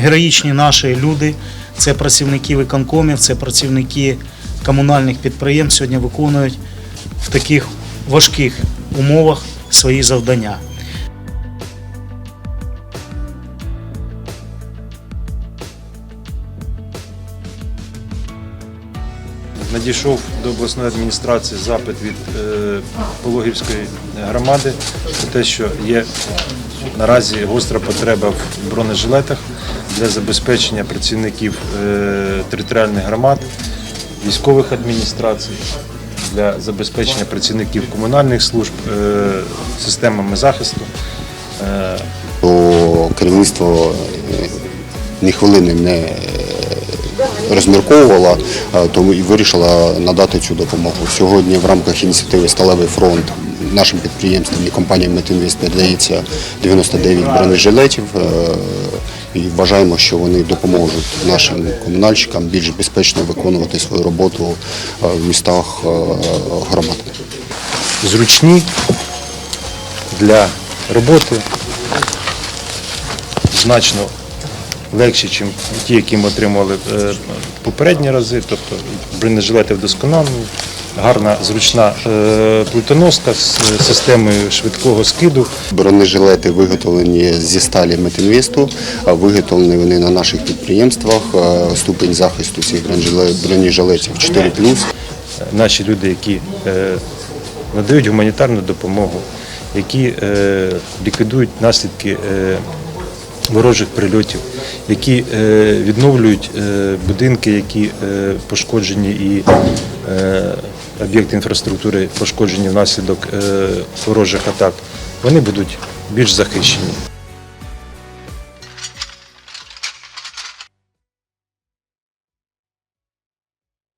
героїчні наші люди, це працівники виконкомів, це працівники комунальних підприємств сьогодні виконують в таких важких умовах свої завдання. Надійшов до обласної адміністрації запит від е, Пологівської громади про те, що є наразі гостра потреба в бронежилетах для забезпечення працівників е, територіальних громад, військових адміністрацій, для забезпечення працівників комунальних служб е, системами захисту. То керівництво е, ні хвилини не розмірковувало, е, тому і вирішила надати цю допомогу. Сьогодні в рамках ініціативи Сталевий фронт нашим підприємствам і компаніям Метинвест передається 99 бронежилетів. І вважаємо, що вони допоможуть нашим комунальщикам більш безпечно виконувати свою роботу е, в містах е, громад. зручні для роботи, значно легші, ніж ті, які ми отримували е, попередні рази. Тобто бронежилети вдосконалені, гарна зручна е, плитоноска з системою швидкого скиду. Бронежилети виготовлені зі сталі Метинвесту, а виготовлені вони на наших підприємствах. Е, Ступень захисту цих бронежилетів 4+. наші люди, які надають гуманітарну допомогу, які ліквідують наслідки ворожих прильотів, які е, відновлюють е, будинки, які е, пошкоджені і об'єкти інфраструктури пошкоджені внаслідок ворожих атак, вони будуть більш захищені.